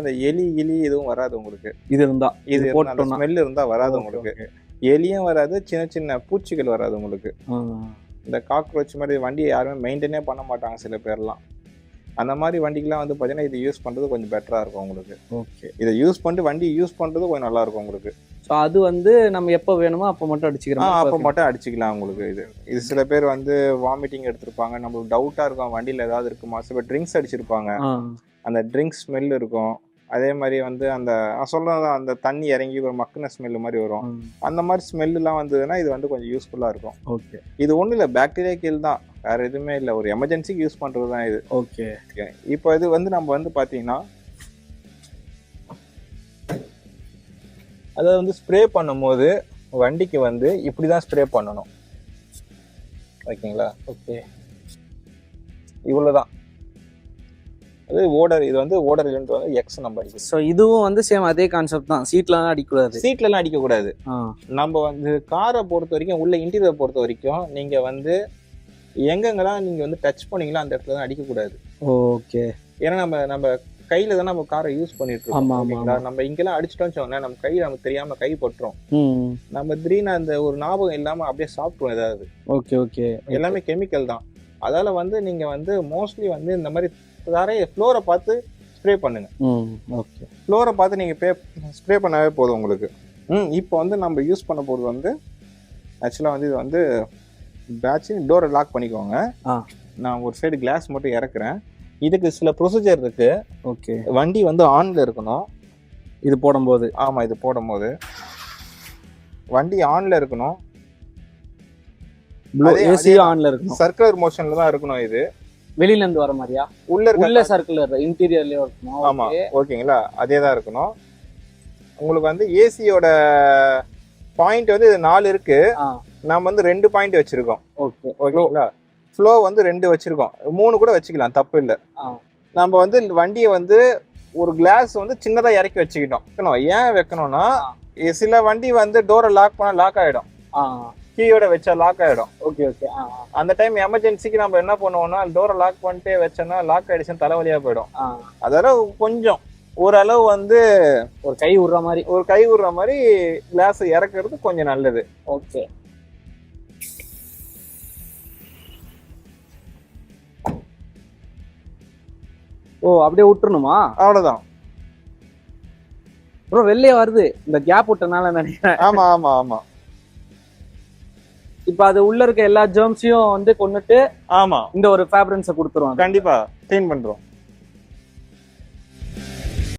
அந்த எலி கிளி எதுவும் வராது உங்களுக்கு. இது இருந்தா இது. ஸ்மெல் இருந்தா வராது உங்களுக்கு. எலியும் வராது சின்ன சின்ன பூச்சிகள் வராது உங்களுக்கு. இந்த காக்ரோச் மாதிரி வண்டியை யாருமே மெயின்டைனே பண்ண மாட்டாங்க சில பேர்லாம். அந்த மாதிரி வண்டிக்கெல்லாம் வந்து பார்த்தீங்கன்னா இது யூஸ் பண்ணுறது கொஞ்சம் பெட்டராக இருக்கும் உங்களுக்கு. ஓகே. இதை யூஸ் பண்ணிட்டு வண்டி யூஸ் பண்ணுறது கொஞ்சம் நல்லா இருக்கும் உங்களுக்கு. ஸோ அது வந்து நம்ம எப்போ வேணுமோ அப்போ மட்டும் ஆ அடிச்சுக்கிறோம் அப்போ மட்டும் அடிச்சுக்கலாம் உங்களுக்கு இது. இது சில பேர் வந்து வாமிட்டிங் எடுத்திருப்பாங்க. நம்மளுக்கு டவுட்டாக இருக்கும். வண்டியில் ஏதாவது இருக்குமா? சில பேர் ட்ரிங்க்ஸ் அடிச்சிருப்பாங்க. அந்த ட்ரிங்க்ஸ் ஸ்மெல் இருக்கும். அதே மாதிரி வந்து அந்த சொல்றது அந்த தண்ணி இறங்கி ஒரு மக்கின ஸ்மெல் மாதிரி வரும். அந்த மாதிரி ஸ்மெல்லாம் வந்ததுன்னா இது வந்து கொஞ்சம் யூஸ்ஃபுல்லாக இருக்கும். ஓகே. இது ஒன்றும் இல்லை பாக்டீரியா கில் தான். வேற எதுவுமே இல்லை. ஒரு எமர்ஜென்சிக்கு யூஸ் பண்ணுறது தான் இது. ஓகே. இப்போ இது வந்து நம்ம வந்து பார்த்தீங்கன்னா அதை வந்து ஸ்ப்ரே பண்ணும்போது வண்டிக்கு வந்து இப்படி தான் ஸ்ப்ரே பண்ணணும். ஓகேங்களா ஓகே. இவ்வளோதான் அது ஓடர் இது வந்து ஓடர் இல்லைன்றது வந்து எக்ஸ் நம்ம அடிக்கணும் ஸோ இதுவும் வந்து சேம் அதே கான்செப்ட் தான். சீட்லாம் அடிக்கக்கூடாது. சீட்லலாம் அடிக்கக்கூடாது. நம்ம வந்து காரை பொறுத்த வரைக்கும் உள்ள இன்டீரியர் பொறுத்த வரைக்கும் நீங்கள் வந்து எங்கெங்கெல்லாம் நீங்கள் வந்து டச் பண்ணீங்களோ அந்த இடத்துல தான் அடிக்கக்கூடாது. ஓகே. ஏன்னா நம்ம நம்ம கையில தான் நம்ம காரை யூஸ் பண்ணிட்டு இருக்கோம் நம்ம இங்கெல்லாம் அடிச்சிட்டோம்னு வச்சோம்னா நம்ம கை நமக்கு தெரியாம கை பட்டுரும். நம்ம திடீர்னு அந்த ஒரு ஞாபகம் இல்லாம அப்படியே சாப்பிட்டுரும் ஏதாவது. Okay okay. எல்லாமே கெமிக்கல் தான். அதால வந்து நீங்க வந்து மோஸ்ட்லி வந்து இந்த மாதிரி தரைய ஃப்ளோரை பார்த்து ஸ்ப்ரே பண்ணுங்க. ம் ஓகே ஃப்ளோரை பார்த்து நீங்க பே ஸ்ப்ரே பண்ணாவே போதும் உங்களுக்கு. ம் இப்போ வந்து நம்ம யூஸ் பண்ண போகிறது வந்து ஆக்சுவலாக வந்து இது வந்து பேட்ச் டோரை லாக் பண்ணிக்கோங்க. நான் ஒரு சைடு கிளாஸ் மட்டும் இறக்குறேன். இதுக்கு சில ப்ரொசீஜர் இருக்கு. ஓகே வண்டி வந்து ஆன்ல இருக்கணும். இது போடும்போது. ஆமா இது போடும்போது. வண்டி ஆன்ல இருக்கணும். ஏசி ஆன்ல இருக்கணும். சர்க்குலர் மோஷன்ல தான் இருக்கணும் இது. வெளியில இருந்து வர மாதிரியா? உள்ள உள்ள சர்க்குலர் இன்டீரியர்லயே இருக்கணும். ஆமா ஓகே ஓகேங்களா? அதே தான் இருக்கணும். உங்களுக்கு வந்து ஏசியோட பாயிண்ட் வந்து இது நாலு இருக்கு. ஆ. நம்ம வந்து ரெண்டு பாயிண்ட் வச்சிருக்கோம். ஓகே ஓகேங்களா? ஃப்ளோ வந்து ரெண்டு வச்சிருக்கோம். மூணு கூட வச்சுக்கலாம் தப்பு இல்லை. நம்ம வந்து வண்டியை வந்து ஒரு கிளாஸ் வந்து சின்னதா இறக்கி வச்சுக்கிட்டோம். ஏன் வைக்கணும்னா சில வண்டி வந்து டோரை லாக் பண்ணா லாக் ஆயிடும். ஆ. கீயோட வச்சா லாக் ஆயிடும். ஓகே ஓகே அந்த டைம் எமர்ஜென்சிக்கு நம்ம என்ன பண்ணுவோம்னா டோரை லாக் பண்ணிட்டே வச்சோம்னா லாக் ஆயிடுச்சுன்னா தலைவலியா போயிடும். அதெல்லாம் கொஞ்சம் ஓரளவு வந்து ஒரு கை விடுற மாதிரி. ஒரு கை விடுற மாதிரி கிளாஸ் இறக்குறது கொஞ்சம் நல்லது. ஓகே ஓ அப்படியே விட்டுறணுமா? அவ்வளவுதான். ப்ரோ வெளியே வருது. இந்த கேப் விட்டனால நினைக்கிறேன். ஆமா ஆமா ஆமா. இப்ப அது உள்ள இருக்க எல்லா ஜெர்ம்ஸையும் வந்து கொன்னுட்டு ஆமா. இந்த ஒரு ஃபேப்ரன்ஸை கொடுத்துருவாங்க கண்டிப்பா. க்ளீன் பண்றோம்.